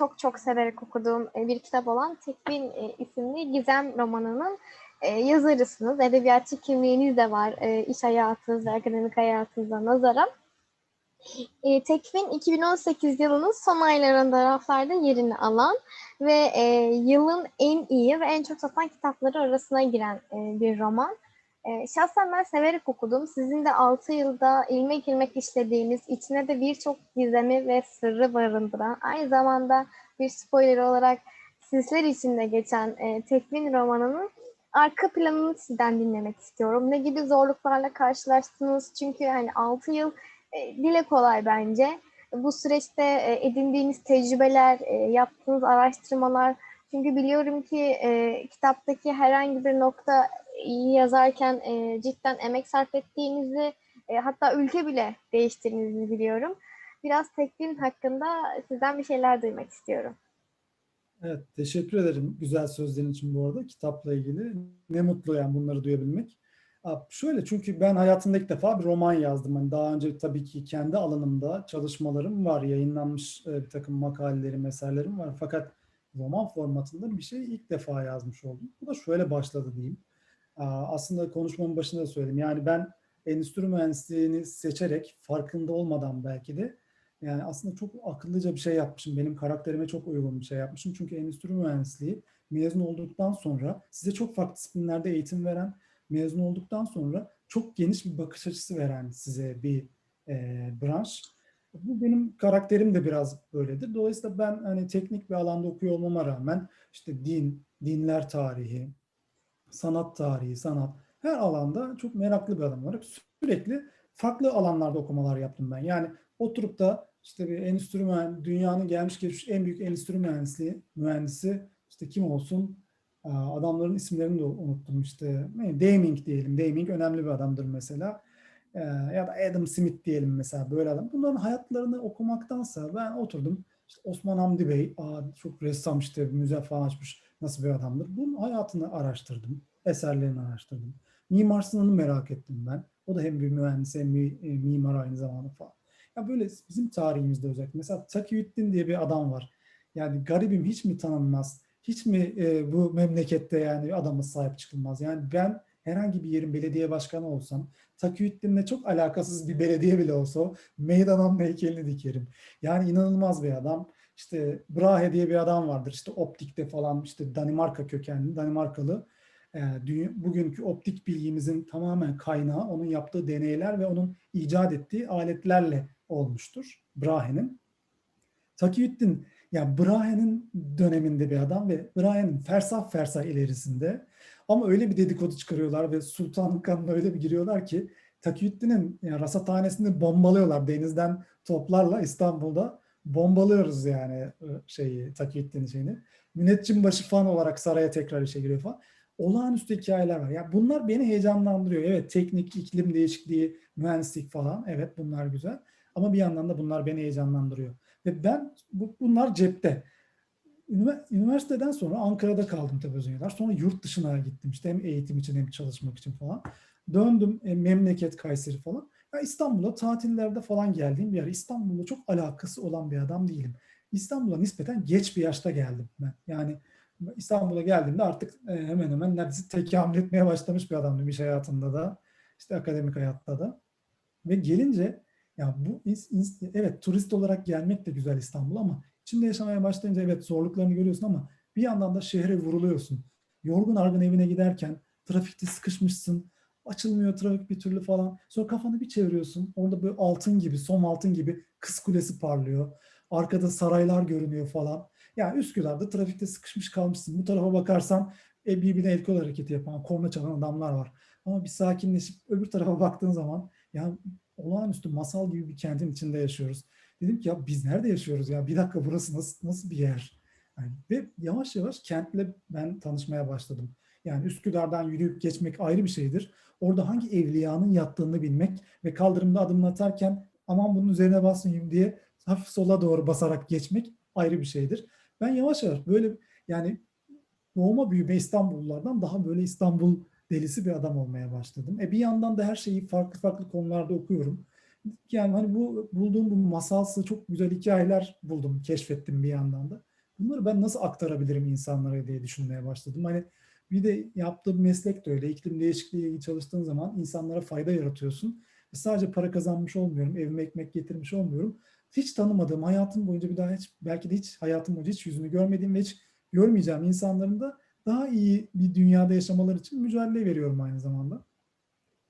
çok çok severek okuduğum e, bir kitap olan Tekvin e, isimli Gizem romanının e, yazarısınız. Edebiyatçı kimliğiniz de var iş hayatınız ve akademik hayatınıza nazaran. Tekvin 2018 yılının son aylarında raflarda yerini alan ve yılın en iyi ve en çok satan kitapları arasına giren bir roman. E, şahsen ben severek okudum. Sizin de 6 yılda ilmek ilmek işlediğiniz, içine de birçok gizemi ve sırrı barındıran, aynı zamanda bir spoiler olarak sizler için de geçen e, Tekvin romanının arka planını sizden dinlemek istiyorum. Ne gibi zorluklarla karşılaştınız? Çünkü hani 6 yıl e, dile kolay bence. Bu süreçte e, edindiğiniz tecrübeler, e, yaptığınız araştırmalar, çünkü biliyorum ki e, kitaptaki herhangi bir nokta iyi yazarken e, cidden emek sarf ettiğinizi, e, hatta ülke bile değiştirdiğinizi biliyorum. Biraz tekvin hakkında sizden bir şeyler duymak istiyorum. Evet, teşekkür ederim güzel sözlerin için bu arada kitapla ilgili. Ne mutlu yani bunları duyabilmek. Şöyle çünkü ben hayatımda ilk defa bir roman yazdım. Hani daha önce tabii ki kendi alanımda çalışmalarım var, yayınlanmış e, bir takım makalelerim, eserlerim var. Fakat roman formatında bir şey ilk defa yazmış oldum. Bu da şöyle başladı diyeyim. Aa, Aslında konuşmamın başında da söyledim. Yani ben endüstri mühendisliğini seçerek farkında olmadan belki de yani aslında çok akıllıca bir şey yapmışım. Benim karakterime çok uygun bir şey yapmışım. Çünkü endüstri mühendisliği mezun olduktan sonra size çok farklı disiplinlerde eğitim veren, mezun olduktan sonra çok geniş bir bakış açısı veren size bir e, branş. Bu benim karakterim de biraz böyledir. Dolayısıyla ben hani teknik bir alanda okuyor olmama rağmen işte din, dinler tarihi, sanat tarihi, sanat her alanda çok meraklı bir adam olarak sürekli farklı alanlarda okumalar yaptım ben. Yani oturup da işte bir endüstri mühendisi, dünyanın gelmiş geçmiş en büyük endüstri mühendisliği, mühendisi işte kim olsun? Adamların isimlerini de unuttum işte. Ne, Deming diyelim. Deming önemli bir adamdır mesela. Ee, ya da Adam Smith diyelim mesela böyle adam. Bunların hayatlarını okumaktansa ben oturdum. İşte Osman Hamdi Bey, aa, çok ressam işte müze falan açmış. Nasıl bir adamdır? Bunun hayatını araştırdım. Eserlerini araştırdım. Mimar Sinan'ı merak ettim ben. O da hem bir mühendis hem bir e, mimar aynı zamanda falan. Ya böyle bizim tarihimizde özellikle. Mesela Takiyüddin diye bir adam var. Yani garibim hiç mi tanınmaz? Hiç mi e, bu memlekette yani adama sahip çıkılmaz? Yani ben herhangi bir yerin belediye başkanı olsam Takiyüddin'le çok alakasız bir belediye bile olsa o meydanın heykelini dikerim. Yani inanılmaz bir adam. İşte Brahe diye bir adam vardır. İşte optikte falan işte Danimarka kökenli, Danimarkalı. E, dünya- bugünkü optik bilgimizin tamamen kaynağı onun yaptığı deneyler ve onun icat ettiği aletlerle olmuştur Brahe'nin. Takiyüddin yani Brahe'nin döneminde bir adam ve Brahe'nin fersah fersah ilerisinde ama öyle bir dedikodu çıkarıyorlar ve sultanın kanına öyle bir giriyorlar ki Takiyüddin'in yani rasathanesini bombalıyorlar denizden toplarla İstanbul'da bombalıyoruz yani e, şeyi Takiyüddin'in şeyini. Müneccimbaşı falan olarak saraya tekrar işe giriyor falan. Olağanüstü hikayeler var. Ya bunlar beni heyecanlandırıyor. Evet teknik, iklim değişikliği, mühendislik falan. Evet bunlar güzel. Ama bir yandan da bunlar beni heyecanlandırıyor. Ve ben bu, bunlar cepte. Ünivers- Üniversiteden sonra Ankara'da kaldım tabii. Sonra yurt dışına gittim işte hem eğitim için hem çalışmak için falan. Döndüm e, memleket Kayseri falan. İstanbul'a tatillerde falan geldiğim bir yer. İstanbul'la çok alakası olan bir adam değilim. İstanbul'a nispeten geç bir yaşta geldim ben. Yani İstanbul'a geldiğimde artık e, hemen hemen neredeyse tekamül etmeye başlamış bir adamdım iş hayatında da. işte akademik hayatta da. Ve gelince ya bu evet turist olarak gelmek de güzel İstanbul ama içinde yaşamaya başlayınca evet zorluklarını görüyorsun ama bir yandan da şehre vuruluyorsun. Yorgun argın evine giderken trafikte sıkışmışsın. Açılmıyor trafik bir türlü falan. Sonra kafanı bir çeviriyorsun. Orada böyle altın gibi, som altın gibi Kız Kulesi parlıyor. Arkada saraylar görünüyor falan. Yani Üsküdar'da trafikte sıkışmış kalmışsın. Bu tarafa bakarsan e, birbirine el kol hareketi yapan, korna çalan adamlar var. Ama bir sakinleşip öbür tarafa baktığın zaman ya olağanüstü masal gibi bir kentin içinde yaşıyoruz. Dedim ki ya biz nerede yaşıyoruz ya? Bir dakika burası nasıl nasıl bir yer? Yani ve yavaş yavaş kentle ben tanışmaya başladım. Yani Üsküdar'dan yürüyüp geçmek ayrı bir şeydir. Orada hangi evliyanın yattığını bilmek ve kaldırımda adımını atarken aman bunun üzerine basmayayım diye hafif sola doğru basarak geçmek ayrı bir şeydir. Ben yavaş yavaş böyle yani doğma büyüme İstanbullulardan daha böyle İstanbul delisi bir adam olmaya başladım. E bir yandan da her şeyi farklı farklı konularda okuyorum. Yani hani bu bulduğum bu masalsı çok güzel hikayeler buldum, keşfettim bir yandan da. bunları ben nasıl aktarabilirim insanlara diye düşünmeye başladım. Hani bir de yaptığım meslek de öyle. İklim değişikliğiyle ilgili çalıştığın zaman insanlara fayda yaratıyorsun. Ve sadece para kazanmış olmuyorum, evime ekmek getirmiş olmuyorum. Hiç tanımadığım, hayatım boyunca bir daha hiç, belki de hiç hayatım boyunca hiç yüzünü görmediğim ve hiç görmeyeceğim insanların da daha iyi bir dünyada yaşamaları için mücadele veriyorum aynı zamanda.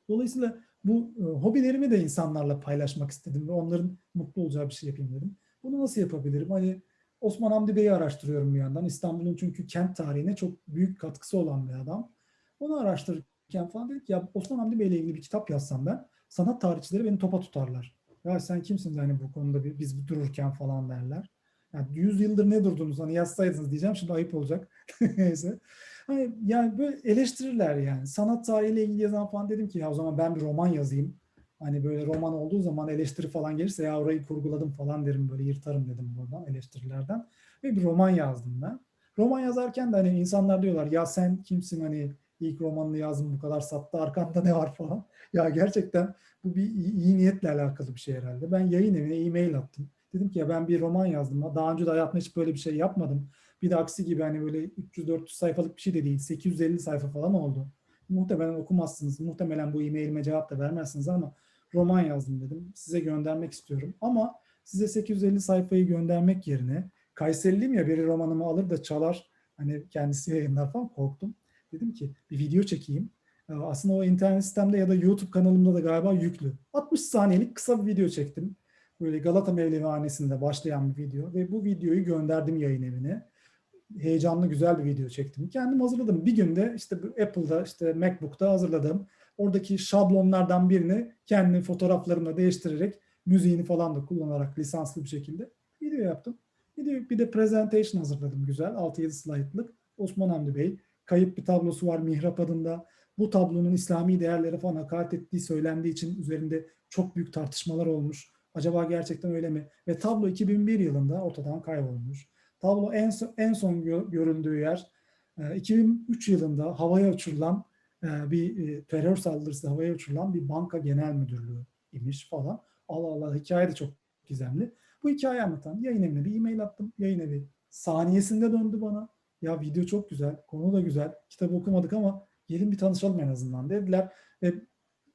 Dolayısıyla bu e, hobilerimi de insanlarla paylaşmak istedim ve onların mutlu olacağı bir şey yapayım dedim. Bunu nasıl yapabilirim? Hani Osman Hamdi Bey'i araştırıyorum bir yandan. İstanbul'un çünkü kent tarihine çok büyük katkısı olan bir adam. Onu araştırırken falan dedik ya Osman Hamdi Bey ile ilgili bir kitap yazsam ben sanat tarihçileri beni topa tutarlar. Ya sen kimsin hani bu konuda bir- biz dururken falan derler. Yani 100 yıldır ne durdunuz hani yazsaydınız diyeceğim şimdi ayıp olacak. Neyse. Hani yani böyle eleştirirler yani. Sanat tarihiyle ilgili yazan falan dedim ki ya o zaman ben bir roman yazayım. Hani böyle roman olduğu zaman eleştiri falan gelirse ya orayı kurguladım falan derim böyle yırtarım dedim buradan eleştirilerden. Ve bir roman yazdım ben. Roman yazarken de hani insanlar diyorlar ya sen kimsin hani ilk romanını yazdım bu kadar sattı arkanda ne var falan. Ya gerçekten bu bir iyi, iyi niyetle alakalı bir şey herhalde. Ben yayın evine e-mail attım. Dedim ki ya ben bir roman yazdım. Daha önce de hayatımda hiç böyle bir şey yapmadım. Bir de aksi gibi hani böyle 300-400 sayfalık bir şey de değil. 850 sayfa falan oldu. Muhtemelen okumazsınız. Muhtemelen bu e-mailime cevap da vermezsiniz ama roman yazdım dedim. Size göndermek istiyorum. Ama size 850 sayfayı göndermek yerine Kayseriliyim ya biri romanımı alır da çalar. Hani kendisi yayınlar falan korktum. Dedim ki bir video çekeyim. Ee, Aslında o internet sistemde ya da YouTube kanalımda da galiba yüklü. 60 saniyelik kısa bir video çektim. Böyle Galata Mevlevihanesi'nde başlayan bir video ve bu videoyu gönderdim yayın evine. Heyecanlı güzel bir video çektim. Kendim hazırladım. Bir günde işte Apple'da işte MacBook'ta hazırladım. Oradaki şablonlardan birini kendi fotoğraflarımla değiştirerek müziğini falan da kullanarak lisanslı bir şekilde video yaptım. De, bir de presentation hazırladım güzel. 6-7 slaytlık. Osman Hamdi Bey. Kayıp bir tablosu var Mihrap adında. Bu tablonun İslami değerlere falan hakaret ettiği söylendiği için üzerinde çok büyük tartışmalar olmuş. Acaba gerçekten öyle mi? Ve tablo 2001 yılında ortadan kaybolmuş. Tablo en en son gö- göründüğü yer e, 2003 yılında havaya uçurulan e, bir e, terör saldırısı havaya uçurulan bir banka genel müdürlüğü imiş falan. Allah Allah hikaye de çok gizemli. Bu hikayeyi anlatan yayın evine bir e-mail attım. Yayın evi saniyesinde döndü bana. Ya video çok güzel, konu da güzel. Kitabı okumadık ama gelin bir tanışalım en azından dediler. Ve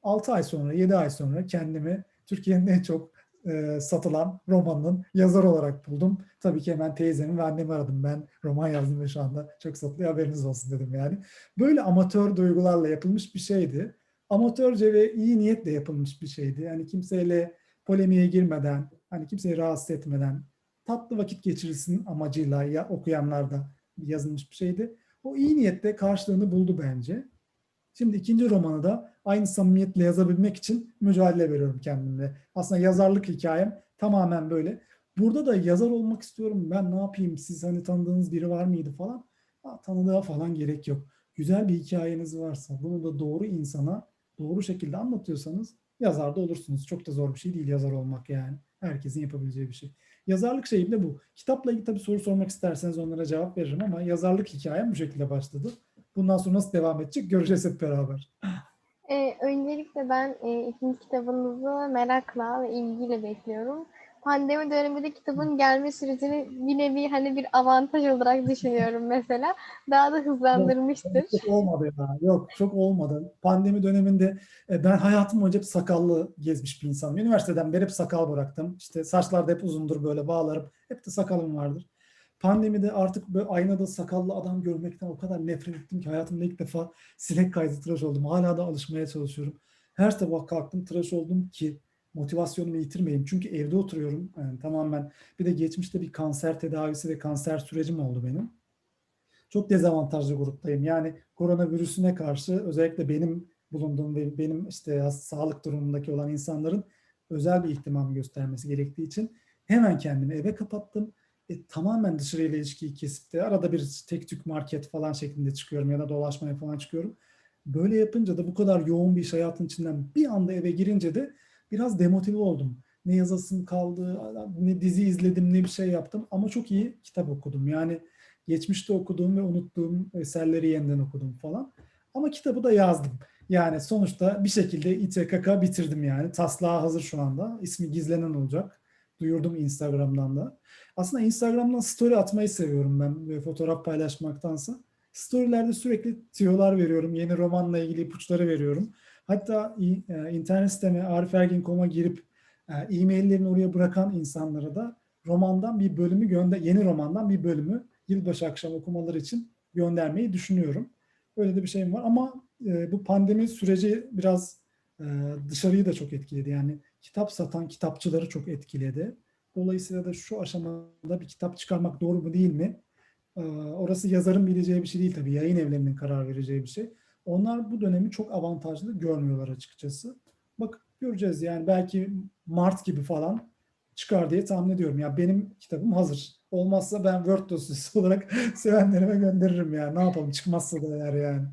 6 ay sonra, 7 ay sonra kendimi Türkiye'nin en çok e, satılan romanının yazarı olarak buldum. Tabii ki hemen teyzemi ve annemi aradım. Ben roman yazdım ve şu anda çok satılıyor haberiniz olsun dedim yani. Böyle amatör duygularla yapılmış bir şeydi. Amatörce ve iyi niyetle yapılmış bir şeydi. Yani kimseyle polemiğe girmeden, hani kimseyi rahatsız etmeden tatlı vakit geçirilsin amacıyla ya okuyanlarda yazılmış bir şeydi. O iyi niyetle karşılığını buldu bence. Şimdi ikinci romanı da aynı samimiyetle yazabilmek için mücadele veriyorum kendimle. Aslında yazarlık hikayem tamamen böyle. Burada da yazar olmak istiyorum. Ben ne yapayım? Siz hani tanıdığınız biri var mıydı falan? Ha, tanıdığa falan gerek yok. Güzel bir hikayeniz varsa bunu da doğru insana doğru şekilde anlatıyorsanız yazar da olursunuz. Çok da zor bir şey değil yazar olmak yani. Herkesin yapabileceği bir şey. Yazarlık şeyim de bu. Kitapla ilgili tabii soru sormak isterseniz onlara cevap veririm ama yazarlık hikayem bu şekilde başladı. Bundan sonra nasıl devam edecek göreceğiz hep beraber. Ee, öncelikle ben e, ikinci kitabınızı merakla ve ilgiyle bekliyorum. Pandemi döneminde kitabın gelme sürecini bir nevi hani bir avantaj olarak düşünüyorum mesela. Daha da hızlandırmıştır. Çok olmadı ya. Yok çok olmadı. Pandemi döneminde e, ben hayatım boyunca hep sakallı gezmiş bir insanım. Üniversiteden beri hep sakal bıraktım. İşte saçlar da hep uzundur böyle bağlarım. Hep de sakalım vardır. Pandemide artık böyle aynada sakallı adam görmekten o kadar nefret ettim ki hayatımda ilk defa sinek kaydı tıraş oldum. Hala da alışmaya çalışıyorum. Her sabah kalktım tıraş oldum ki motivasyonumu yitirmeyeyim. Çünkü evde oturuyorum. Yani tamamen bir de geçmişte bir kanser tedavisi ve kanser sürecim oldu benim. Çok dezavantajlı gruptayım. Yani koronavirüsüne karşı özellikle benim bulunduğum ve benim işte sağlık durumundaki olan insanların özel bir ihtimam göstermesi gerektiği için hemen kendimi eve kapattım. E, tamamen dışarıyla ilişkiyi kesip de arada bir tek tük market falan şeklinde çıkıyorum ya da dolaşmaya falan çıkıyorum. Böyle yapınca da bu kadar yoğun bir iş hayatın içinden bir anda eve girince de biraz demotive oldum. Ne yazasım kaldı, ne dizi izledim, ne bir şey yaptım ama çok iyi kitap okudum. Yani geçmişte okuduğum ve unuttuğum eserleri yeniden okudum falan. Ama kitabı da yazdım. Yani sonuçta bir şekilde İTKK bitirdim yani. Taslağı hazır şu anda. İsmi gizlenen olacak. duyurdum Instagram'dan da. Aslında Instagram'dan story atmayı seviyorum ben ve fotoğraf paylaşmaktansa. Storylerde sürekli tüyolar veriyorum. Yeni romanla ilgili ipuçları veriyorum. Hatta e, internet siteme arifergin.com'a girip e, e-maillerini oraya bırakan insanlara da romandan bir bölümü gönder yeni romandan bir bölümü yılbaşı akşam okumaları için göndermeyi düşünüyorum. Öyle de bir şeyim var ama e, bu pandemi süreci biraz e, dışarıyı da çok etkiledi. Yani kitap satan kitapçıları çok etkiledi. Dolayısıyla da şu aşamada bir kitap çıkarmak doğru mu değil mi? Ee, Orası yazarın bileceği bir şey değil tabii. Yayın evlerinin karar vereceği bir şey. Onlar bu dönemi çok avantajlı görmüyorlar açıkçası. Bak göreceğiz yani belki Mart gibi falan çıkar diye tahmin ediyorum. Ya benim kitabım hazır. Olmazsa ben Word dosyası olarak sevenlerime gönderirim ya. Ne yapalım çıkmazsa da eğer yani.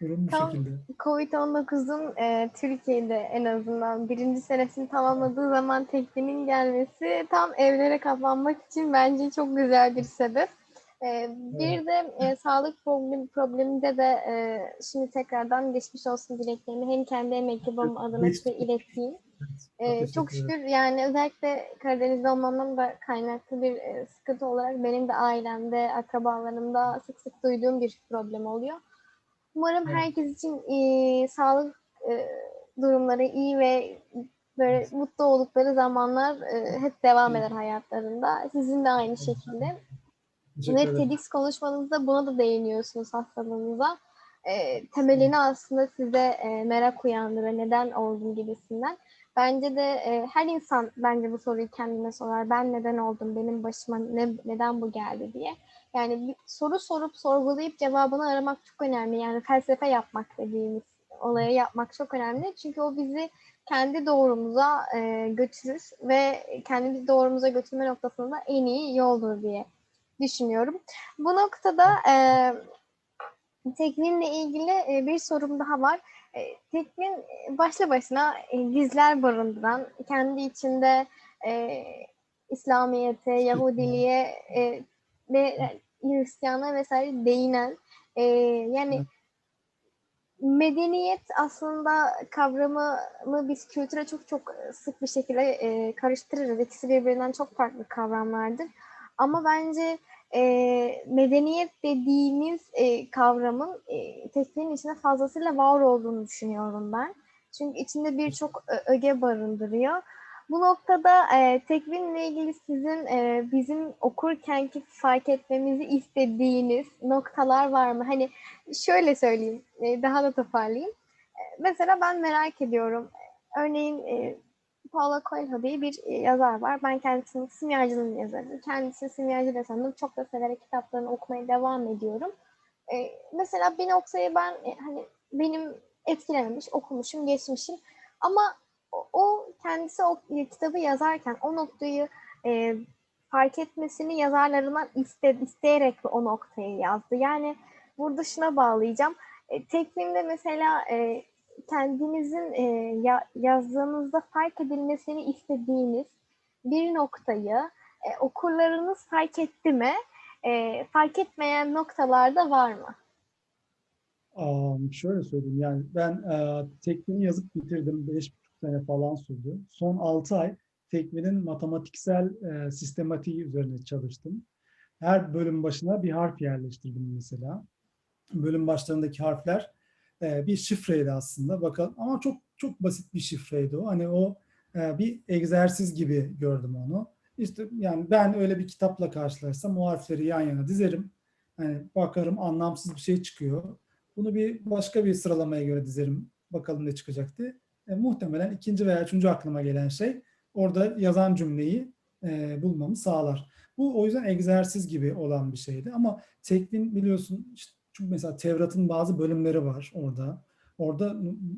Durum bu Tam- şekilde. Covid-19'un e, Türkiye'de en azından birinci senesini tamamladığı zaman teknenin gelmesi tam evlere kapanmak için bence çok güzel bir sebep. E, bir de e, sağlık problemi, probleminde de e, şimdi tekrardan geçmiş olsun dileklerimi hem kendi emeklibim adına Geçti. size ileteyim. Teşekkür çok şükür yani özellikle Karadeniz'de olmamdan da kaynaklı bir e, sıkıntı olarak benim de ailemde, akrabalarımda sık sık duyduğum bir problem oluyor. Umarım Evet. herkes için e, sağlık e, durumları iyi ve böyle mutlu oldukları zamanlar e, hep devam eder hayatlarında. Sizin de aynı şekilde. Ve. TEDx konuşmanızda buna da değiniyorsunuz hastalığınıza. E, temelini aslında size e, merak uyandırıyor. Neden oldum gibisinden. Bence de e, her insan bence bu soruyu kendine sorar. Ben neden oldum? Benim başıma ne, neden bu geldi diye. Yani bir soru sorup sorgulayıp cevabını aramak çok önemli. Yani felsefe yapmak dediğimiz olayı yapmak çok önemli. Çünkü o bizi kendi doğrumuza e, götürür ve kendimizi doğrumuza götürme noktasında en iyi yoldur diye düşünüyorum. Bu noktada e, tekninle ilgili e, bir sorum daha var. E, teknin başlı başına e, gizler barındıran, kendi içinde e, İslamiyet'e, Yahudiliğe e, ve Hristiyanlığa vesaire değinen e, yani Evet. medeniyet aslında kavramını biz kültüre çok çok sık bir şekilde e, karıştırırız. İkisi birbirinden çok farklı kavramlardır. Ama bence e, medeniyet dediğimiz e, kavramın e, tekniğin içinde fazlasıyla var olduğunu düşünüyorum ben. Çünkü içinde birçok ö- öge barındırıyor. Bu noktada e, tekvinle ilgili sizin e, bizim okurkenki fark etmemizi istediğiniz noktalar var mı? Hani şöyle söyleyeyim, e, daha da toparlayayım. E, mesela ben merak ediyorum. Örneğin e, Paulo Coelho diye bir e, yazar var. Ben kendisinin simyacılığını yazarım. Kendisi simyacı desanım. Çok da severek kitaplarını okumaya devam ediyorum. E, mesela bir noktayı ben e, hani benim etkilememiş, okumuşum, geçmişim. Ama o, kendisi o kitabı yazarken o noktayı e, fark etmesini yazarlarından iste, isteyerek o noktayı yazdı. Yani burada şuna bağlayacağım. E, tekvimde mesela e, kendinizin e, ya, yazdığınızda fark edilmesini istediğiniz bir noktayı e, okurlarınız fark etti mi? E, fark etmeyen noktalarda var mı? Am, şöyle söyleyeyim yani ben e, tekniğini yazıp bitirdim. Sene falan sürdü. Son altı ay tekniğin matematiksel e, sistematiği üzerine çalıştım. Her bölüm başına bir harf yerleştirdim mesela. Bölüm başlarındaki harfler e, bir şifreydi aslında. Bakalım ama çok çok basit bir şifreydi o. Hani o e, bir egzersiz gibi gördüm onu. İşte yani ben öyle bir kitapla karşılaşsam o harfleri yan yana dizerim. Hani bakarım anlamsız bir şey çıkıyor. Bunu bir başka bir sıralamaya göre dizerim. Bakalım ne çıkacak diye. E, muhtemelen ikinci veya üçüncü aklıma gelen şey orada yazan cümleyi e, bulmamı sağlar. Bu o yüzden egzersiz gibi olan bir şeydi. Ama tekvin biliyorsun işte, çünkü mesela Tevrat'ın bazı bölümleri var orada. Orada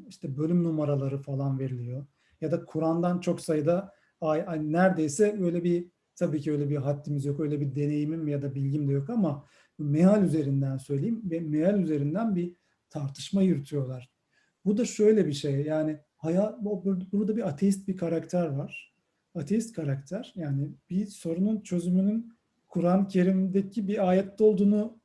işte bölüm numaraları falan veriliyor. Ya da Kur'an'dan çok sayıda ay, ay neredeyse öyle bir tabii ki öyle bir haddimiz yok, öyle bir deneyimim ya da bilgim de yok ama meal üzerinden söyleyeyim ve meal üzerinden bir tartışma yürütüyorlar. Bu da şöyle bir şey yani hayat, burada bir ateist bir karakter var. Ateist karakter yani bir sorunun çözümünün Kur'an-ı Kerim'deki bir ayette olduğunu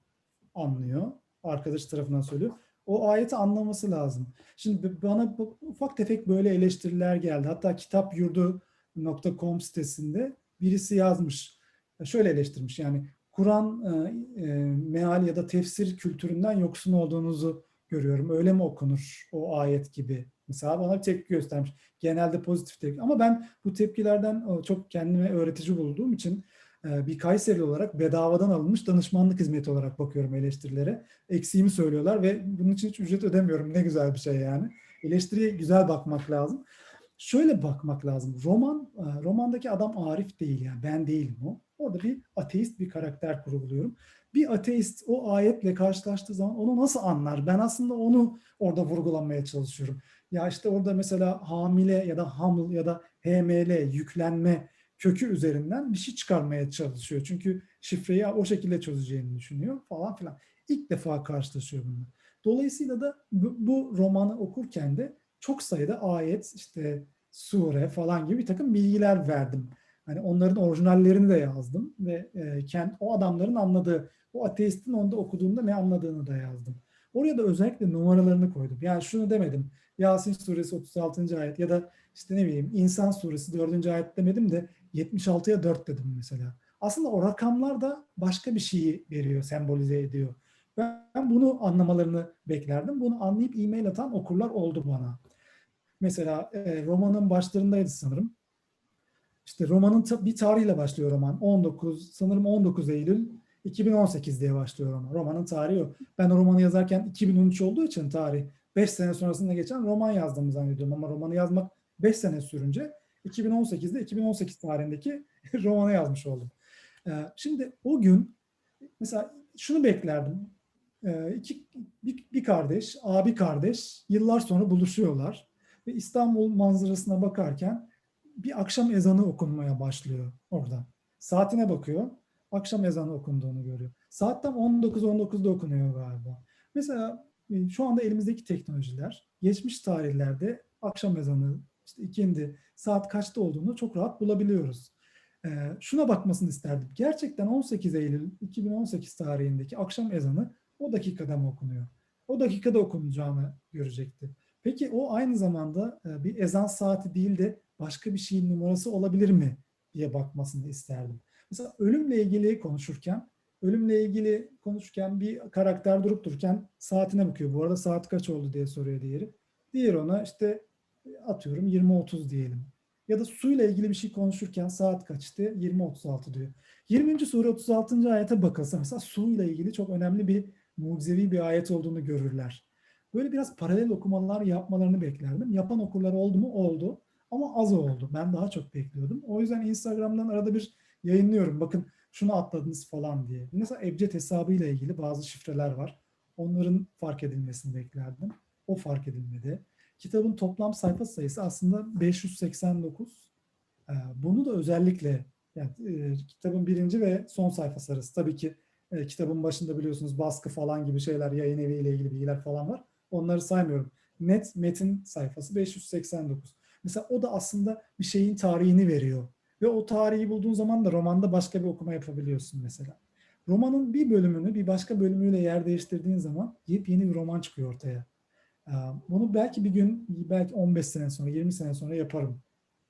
anlıyor. Arkadaş tarafından söylüyor. O ayeti anlaması lazım. Şimdi bana ufak tefek böyle eleştiriler geldi. Hatta kitapyurdu.com sitesinde birisi yazmış. Şöyle eleştirmiş yani Kur'an e, e, meal ya da tefsir kültüründen yoksun olduğunuzu görüyorum. Öyle mi okunur o ayet gibi? Mesela bana bir tepki göstermiş. Genelde pozitif tepki. Ama ben bu tepkilerden e, çok kendime öğretici bulduğum için e, bir Kayseri olarak bedavadan alınmış danışmanlık hizmeti olarak bakıyorum eleştirilere. Eksiğimi söylüyorlar ve bunun için hiç ücret ödemiyorum. Ne güzel bir şey yani. Eleştiriye güzel bakmak lazım. Şöyle bakmak lazım. Roman, e, romandaki adam Arif değil yani. Ben değilim o. Orada bir ateist bir karakter kurguluyorum. Bir ateist o ayetle karşılaştığı zaman onu nasıl anlar? Ben aslında onu orada vurgulamaya çalışıyorum. Ya işte orada mesela hamile ya da haml ya da HML yüklenme kökü üzerinden bir şey çıkarmaya çalışıyor. Çünkü şifreyi o şekilde çözeceğini düşünüyor falan filan. İlk defa karşılaşıyor bununla. Dolayısıyla da bu, bu romanı okurken de çok sayıda ayet, işte sure falan gibi bir takım bilgiler verdim. Hani onların orijinallerini de yazdım ve e, kend, o adamların anladığı, o ateistin onda okuduğunda ne anladığını da yazdım. Oraya da özellikle numaralarını koydum. Yani şunu demedim. Yasin suresi 36. ayet ya da işte ne bileyim İnsan suresi 4. ayet demedim de 76'ya 4 dedim mesela. Aslında o rakamlar da başka bir şeyi veriyor, sembolize ediyor. Ben bunu anlamalarını beklerdim. Bunu anlayıp e-mail atan okurlar oldu bana. Mesela e, romanın başlarındaydı sanırım. İşte romanın bir tarihle başlıyor roman. 19 sanırım 19 Eylül 2018 diye başlıyor roman. Romanın tarihi o. Ben romanı yazarken 2013 olduğu için tarih 5 sene sonrasında geçen roman yazdığımı zannediyorum ama romanı yazmak 5 sene sürünce 2018'de 2018 tarihindeki romanı yazmış oldum. Ee, şimdi o gün mesela şunu beklerdim. Ee, iki, bir, bir kardeş, abi kardeş yıllar sonra buluşuyorlar ve İstanbul manzarasına bakarken bir akşam ezanı okunmaya başlıyor oradan. Saatine bakıyor, akşam ezanı okunduğunu görüyor. Saat tam 19-19'da okunuyor galiba. Mesela e, şu anda elimizdeki teknolojiler geçmiş tarihlerde akşam ezanı, işte ikindi, saat kaçta olduğunu çok rahat bulabiliyoruz. Ee, şuna bakmasını isterdim. Gerçekten 18 Eylül 2018 tarihindeki akşam ezanı o dakikada mı okunuyor? O dakikada okunacağını görecekti. Peki o aynı zamanda e, bir ezan saati değil de başka bir şeyin numarası olabilir mi diye bakmasını isterdim. Mesela ölümle ilgili konuşurken, ölümle ilgili konuşurken bir karakter durup dururken saatine bakıyor. Bu arada saat kaç oldu diye soruyor diğeri. Diğer ona işte atıyorum 20-30 diyelim. Ya da suyla ilgili bir şey konuşurken saat kaçtı? 20-36 diyor. 20. sure 36. ayete bakılsa mesela suyla ilgili çok önemli bir mucizevi bir ayet olduğunu görürler. Böyle biraz paralel okumalar yapmalarını beklerdim. Yapan okurlar oldu mu? Oldu. Ama az oldu. Ben daha çok bekliyordum. O yüzden Instagram'dan arada bir yayınlıyorum. Bakın şunu atladınız falan diye. Mesela Ebced hesabıyla ilgili bazı şifreler var. Onların fark edilmesini beklerdim. O fark edilmedi. Kitabın toplam sayfa sayısı aslında 589. Ee, bunu da özellikle yani e, kitabın birinci ve son sayfası arası. Tabii ki e, kitabın başında biliyorsunuz baskı falan gibi şeyler, yayın evi ile ilgili bilgiler falan var. Onları saymıyorum. Net metin sayfası 589. Mesela o da aslında bir şeyin tarihini veriyor. Ve o tarihi bulduğun zaman da romanda başka bir okuma yapabiliyorsun mesela. Romanın bir bölümünü bir başka bölümüyle yer değiştirdiğin zaman yepyeni bir roman çıkıyor ortaya. Bunu belki bir gün, belki 15 sene sonra, 20 sene sonra yaparım.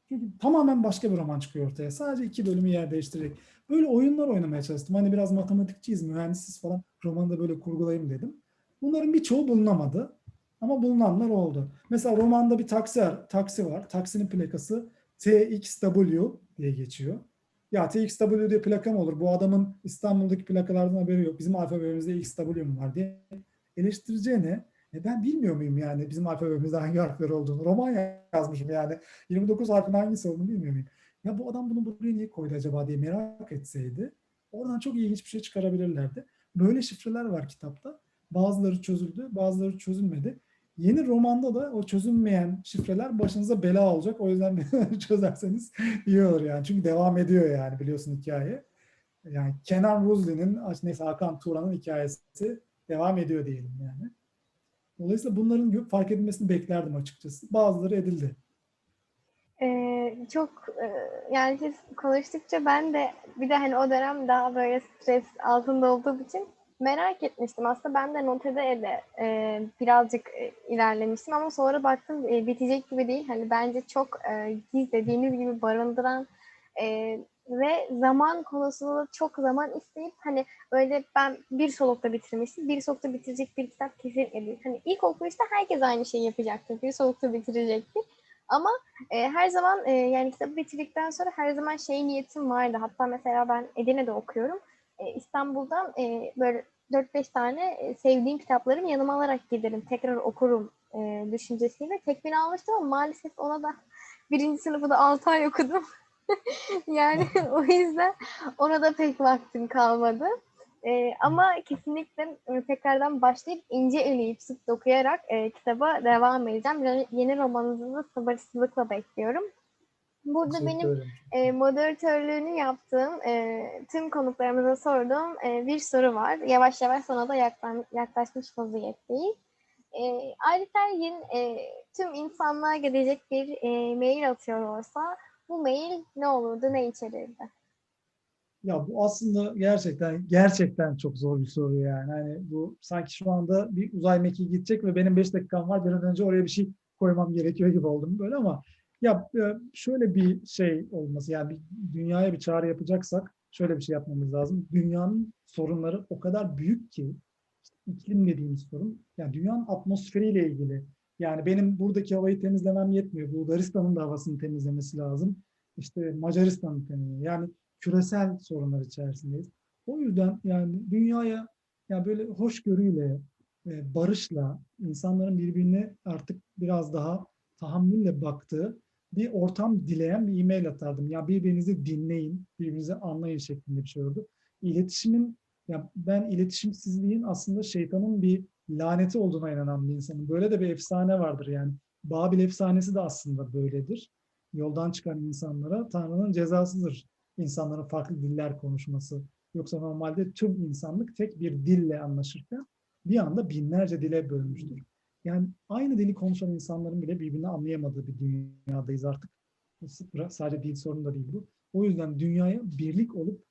Çünkü tamamen başka bir roman çıkıyor ortaya. Sadece iki bölümü yer değiştirerek. Böyle oyunlar oynamaya çalıştım. Hani biraz matematikçiyiz, mühendisiz falan. Romanı da böyle kurgulayayım dedim. Bunların birçoğu bulunamadı. Ama bulunanlar oldu. Mesela romanda bir taksi, taksi var. Taksinin plakası TXW diye geçiyor. Ya TXW diye plaka mı olur? Bu adamın İstanbul'daki plakalardan haberi yok. Bizim alfabemizde XW mu var diye eleştireceğine e ben bilmiyor muyum yani bizim alfabemizde hangi harfler olduğunu? Roman yazmışım yani. 29 harfin hangisi olduğunu bilmiyor muyum? Ya bu adam bunu buraya niye koydu acaba diye merak etseydi oradan çok ilginç bir şey çıkarabilirlerdi. Böyle şifreler var kitapta. Bazıları çözüldü, bazıları çözülmedi. Yeni romanda da o çözülmeyen şifreler başınıza bela olacak. O yüzden çözerseniz iyi olur yani. Çünkü devam ediyor yani biliyorsun hikaye. Yani Kenan Ruzli'nin, neyse Hakan Turan'ın hikayesi devam ediyor diyelim yani. Dolayısıyla bunların fark edilmesini beklerdim açıkçası. Bazıları edildi. Ee, çok e, yani siz konuştukça ben de bir de hani o dönem daha böyle stres altında olduğum için merak etmiştim. Aslında ben de Note'de de e, birazcık e, ilerlemiştim ama sonra baktım e, bitecek gibi değil. Hani bence çok e, gizlediğiniz gibi barındıran e, ve zaman konusunda çok zaman isteyip hani öyle ben bir solukta bitirmiştim. Bir solukta bitirecek bir kitap kesinlikle değil. Hani ilk okuyuşta herkes aynı şeyi yapacaktır. Bir solukta bitirecektir. Ama e, her zaman e, yani kitabı bitirdikten sonra her zaman şey niyetim vardı. Hatta mesela ben Edirne'de okuyorum. E, İstanbul'dan e, böyle 4-5 tane e, sevdiğim kitaplarım yanıma alarak giderim. Tekrar okurum e, düşüncesiyle. Tekbir almıştım ama maalesef ona da birinci sınıfı da 6 ay okudum. yani o yüzden ona da pek vaktim kalmadı. E, ama kesinlikle e, tekrardan başlayıp ince eleyip sık dokuyarak e, kitaba devam edeceğim. Yeni romanınızı da sabırsızlıkla bekliyorum. Burada Teşekkür benim ederim. e, moderatörlüğünü yaptığım, e, tüm konuklarımıza sorduğum e, bir soru var. Yavaş yavaş sona da yaklan, yaklaşmış vaziyetteyiz. E, Arif'in e, tüm insanlığa gidecek bir e, mail atıyor olsa bu mail ne olurdu, ne içerirdi? Ya bu aslında gerçekten gerçekten çok zor bir soru yani. Hani bu sanki şu anda bir uzay mekiği gidecek ve benim 5 dakikam var. Bir an önce oraya bir şey koymam gerekiyor gibi oldum böyle ama ya e, şöyle bir şey olması yani bir dünyaya bir çağrı yapacaksak şöyle bir şey yapmamız lazım. Dünyanın sorunları o kadar büyük ki iklim dediğimiz sorun yani dünyanın atmosferiyle ilgili. Yani benim buradaki havayı temizlemem yetmiyor. Bulgaristan'ın da havasını temizlemesi lazım. İşte Macaristan'ın temizlemesi. Yani küresel sorunlar içerisindeyiz. O yüzden yani dünyaya ya böyle hoşgörüyle, e, barışla, insanların birbirine artık biraz daha tahammülle baktığı bir ortam dileyen bir e-mail atardım. Ya birbirinizi dinleyin, birbirinizi anlayın şeklinde bir şey oldu. İletişimin, ya ben iletişimsizliğin aslında şeytanın bir laneti olduğuna inanan bir insanım. Böyle de bir efsane vardır yani. Babil efsanesi de aslında böyledir. Yoldan çıkan insanlara Tanrı'nın cezasıdır insanların farklı diller konuşması. Yoksa normalde tüm insanlık tek bir dille anlaşırken bir anda binlerce dile bölünmüştür. Yani aynı dili konuşan insanların bile birbirini anlayamadığı bir dünyadayız artık. Sadece dil sorunu da değil bu. O yüzden dünyaya birlik olup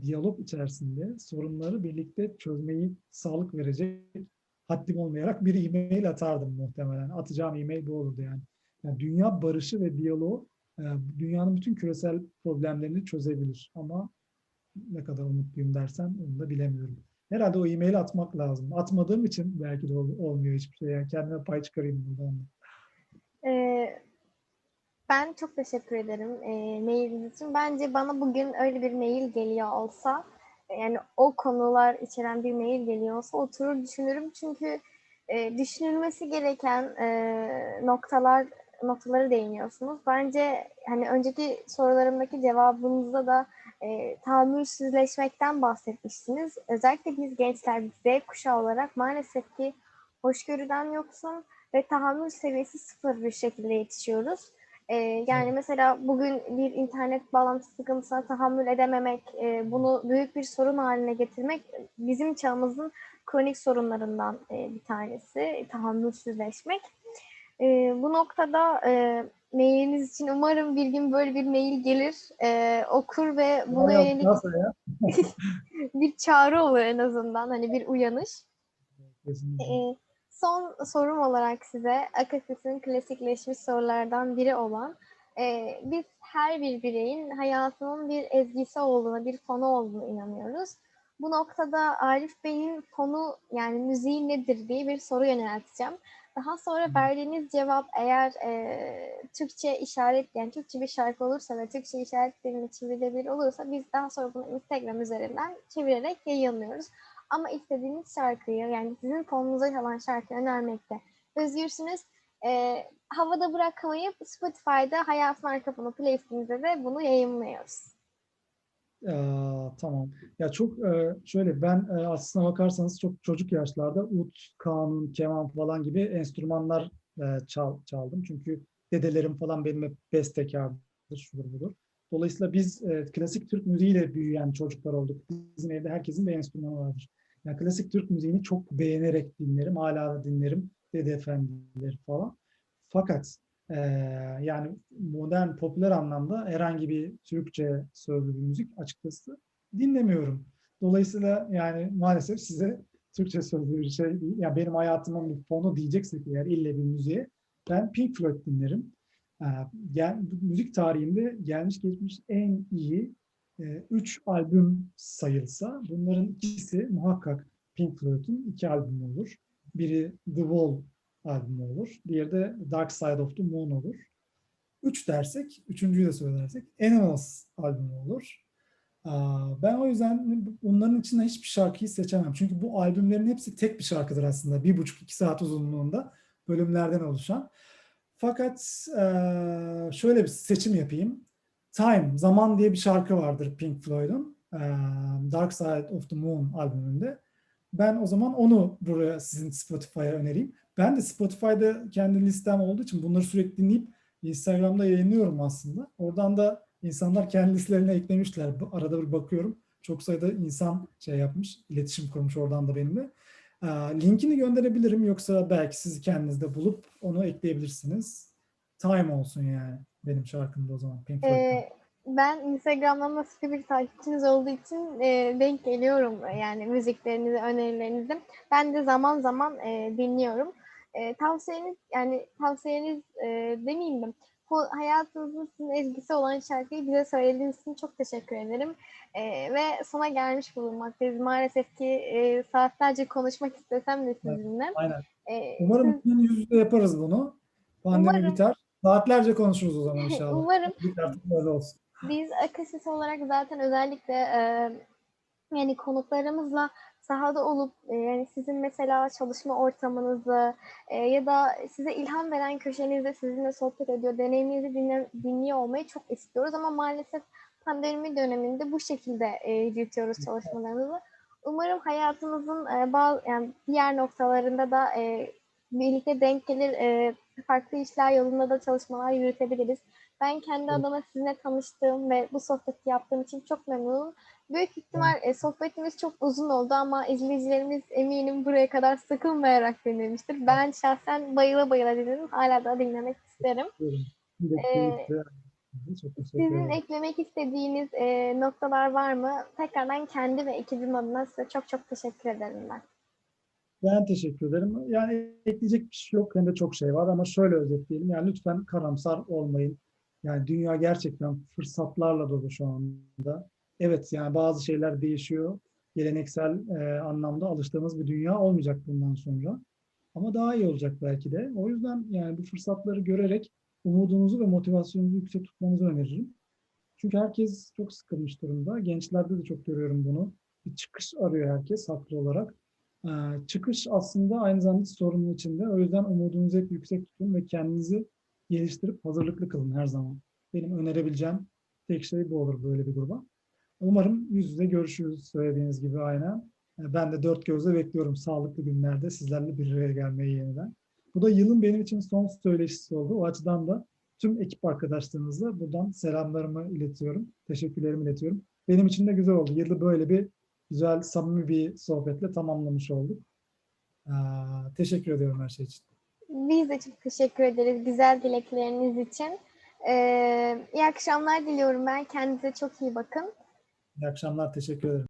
diyalog içerisinde sorunları birlikte çözmeyi sağlık verecek haddim olmayarak bir e-mail atardım muhtemelen. Atacağım e-mail bu olurdu yani. yani dünya barışı ve diyaloğu e, dünyanın bütün küresel problemlerini çözebilir. Ama ne kadar umutluyum dersen onu da bilemiyorum. Herhalde o e-maili atmak lazım. Atmadığım için belki de ol- olmuyor hiçbir şey. Yani kendime pay çıkarayım buradan. da. Ee, ben çok teşekkür ederim e, mailiniz için. Bence bana bugün öyle bir mail geliyor olsa, yani o konular içeren bir mail geliyor olsa oturur düşünürüm. Çünkü e, düşünülmesi gereken e, noktalar noktaları değiniyorsunuz. Bence hani önceki sorularımdaki cevabınızda da e, tahammülsüzleşmekten bahsetmiştiniz. Özellikle biz gençler, biz Z kuşağı olarak maalesef ki hoşgörüden yoksun ve tahammül seviyesi sıfır bir şekilde yetişiyoruz. Ee, yani mesela bugün bir internet bağlantısı sıkıntısına tahammül edememek, e, bunu büyük bir sorun haline getirmek bizim çağımızın kronik sorunlarından e, bir tanesi, tahammülsüzleşmek. E, bu noktada e, mailiniz için umarım bir gün böyle bir mail gelir, e, okur ve buna yönelik ya? bir çağrı olur en azından, hani bir uyanış. Kesinlikle. Ee, son sorum olarak size Akasis'in klasikleşmiş sorulardan biri olan e, biz her bir bireyin hayatının bir ezgisi olduğuna, bir fonu olduğuna inanıyoruz. Bu noktada Arif Bey'in fonu yani müziği nedir diye bir soru yönelteceğim. Daha sonra verdiğiniz cevap eğer e, Türkçe işaret yani Türkçe bir şarkı olursa ve Türkçe işaretlerine çevrilebilir olursa biz daha sonra bunu Instagram üzerinden çevirerek yayınlıyoruz. Ama istediğiniz şarkıyı yani sizin fonunuza çalan şarkıyı önermekte özgürsünüz. Ee, havada bırakmayıp Spotify'da Hayatın Arka Fonu playlistimizde de bunu yayınlıyoruz. Aa, tamam. Ya çok e, şöyle ben e, aslına bakarsanız çok çocuk yaşlarda ut, kanun, keman falan gibi enstrümanlar e, çal, çaldım. Çünkü dedelerim falan benim hep bestekardır, şudur budur. Dolayısıyla biz e, klasik Türk müziğiyle büyüyen çocuklar olduk. Bizim evde herkesin bir enstrümanı vardır. Yani klasik Türk müziğini çok beğenerek dinlerim. Hala da dinlerim. Dede efendileri falan. Fakat ee, yani modern, popüler anlamda herhangi bir Türkçe sözlü bir müzik açıkçası dinlemiyorum. Dolayısıyla yani maalesef size Türkçe sözlü bir şey. Yani benim hayatımın bir fonu diyeceksek eğer ille bir müziğe ben Pink Floyd dinlerim. Ee, gel, müzik tarihinde gelmiş geçmiş en iyi e, üç albüm sayılsa bunların ikisi muhakkak Pink Floyd'un iki albümü olur. Biri The Wall albümü olur. Diğeri de Dark Side of the Moon olur. Üç dersek, üçüncüyü de söylersek Animals albümü olur. Ben o yüzden bunların içinden hiçbir şarkıyı seçemem. Çünkü bu albümlerin hepsi tek bir şarkıdır aslında. Bir buçuk iki saat uzunluğunda bölümlerden oluşan. Fakat şöyle bir seçim yapayım. Time, Zaman diye bir şarkı vardır Pink Floyd'un. Dark Side of the Moon albümünde. Ben o zaman onu buraya sizin Spotify'a önereyim. Ben de Spotify'da kendi listem olduğu için bunları sürekli dinleyip Instagram'da yayınlıyorum aslında. Oradan da insanlar kendi listelerine eklemişler. Arada bir bakıyorum. Çok sayıda insan şey yapmış, iletişim kurmuş oradan da benimle. Ee, Linkini gönderebilirim yoksa belki siz kendiniz de bulup onu ekleyebilirsiniz. Time olsun yani benim şarkımda o zaman Pink Floyd'dan. Ee, ben Instagram'dan da sıkı bir takipçiniz olduğu için e, denk geliyorum yani müziklerinizi, önerilerinizi. Ben de zaman zaman e, dinliyorum. E, tavsiyeniz yani tavsiyeniz e, demeyeyim de bu hayatınızın sizin ezgisi olan şarkıyı bize söylediğiniz için çok teşekkür ederim. E, ve sona gelmiş bulunmaktayız. Maalesef ki e, saatlerce konuşmak istesem de sizinle. Aynen. E, Umarım siz- bir yüz yüze yaparız bunu. Pandemi Umarım. biter. Saatlerce konuşuruz o zaman inşallah. Umarım Biter, böyle olsun. Biz Akasis olarak zaten özellikle e, yani konuklarımızla sahada olup e, yani sizin mesela çalışma ortamınızı e, ya da size ilham veren köşenizde sizinle sohbet ediyor, deneyiminizi dinle, dinliyor olmayı çok istiyoruz ama maalesef pandemi döneminde bu şekilde e, yürütüyoruz çalışmalarımızı. Umarım hayatımızın e, bazı yani diğer noktalarında da e, birlikte denk gelir, e, farklı işler yolunda da çalışmalar yürütebiliriz. Ben kendi adıma sizinle tanıştığım ve bu sohbeti yaptığım için çok memnunum. Büyük ihtimal e, sohbetimiz çok uzun oldu ama izleyicilerimiz eminim buraya kadar sıkılmayarak dinlemiştir. Ben şahsen bayıla bayıla dinledim. Hala da dinlemek isterim. Ee, Sizin eklemek istediğiniz e, noktalar var mı? Tekrardan kendi ve ekibim adına size çok çok teşekkür ederim ben. Ben teşekkür ederim. Yani ekleyecek bir şey yok. Hem de çok şey var ama şöyle özetleyelim. Yani lütfen karamsar olmayın. Yani dünya gerçekten fırsatlarla dolu şu anda. Evet yani bazı şeyler değişiyor. Geleneksel e, anlamda alıştığımız bir dünya olmayacak bundan sonra. Ama daha iyi olacak belki de. O yüzden yani bu fırsatları görerek umudunuzu ve motivasyonunuzu yüksek tutmanızı öneririm. Çünkü herkes çok sıkılmış durumda. Gençlerde de çok görüyorum bunu. Bir çıkış arıyor herkes haklı olarak. Ee, çıkış aslında aynı zamanda sorunun içinde. O yüzden umudunuzu hep yüksek tutun ve kendinizi geliştirip hazırlıklı kılın her zaman. Benim önerebileceğim tek şey bu olur böyle bir gruba. Umarım yüz yüze görüşürüz söylediğiniz gibi aynen. Ee, Ben de dört gözle bekliyorum sağlıklı günlerde sizlerle bir araya gelmeyi yeniden. Bu da yılın benim için son söyleşisi oldu. O açıdan da tüm ekip arkadaşlarınızla buradan selamlarımı iletiyorum. Teşekkürlerimi iletiyorum. Benim için de güzel oldu. Yılı böyle bir güzel, samimi bir sohbetle tamamlamış olduk. Aa, teşekkür ediyorum her şey için. Biz de çok teşekkür ederiz güzel dilekleriniz için. Ee, iyi akşamlar diliyorum ben. Kendinize çok iyi bakın. İyi akşamlar, teşekkür ederim.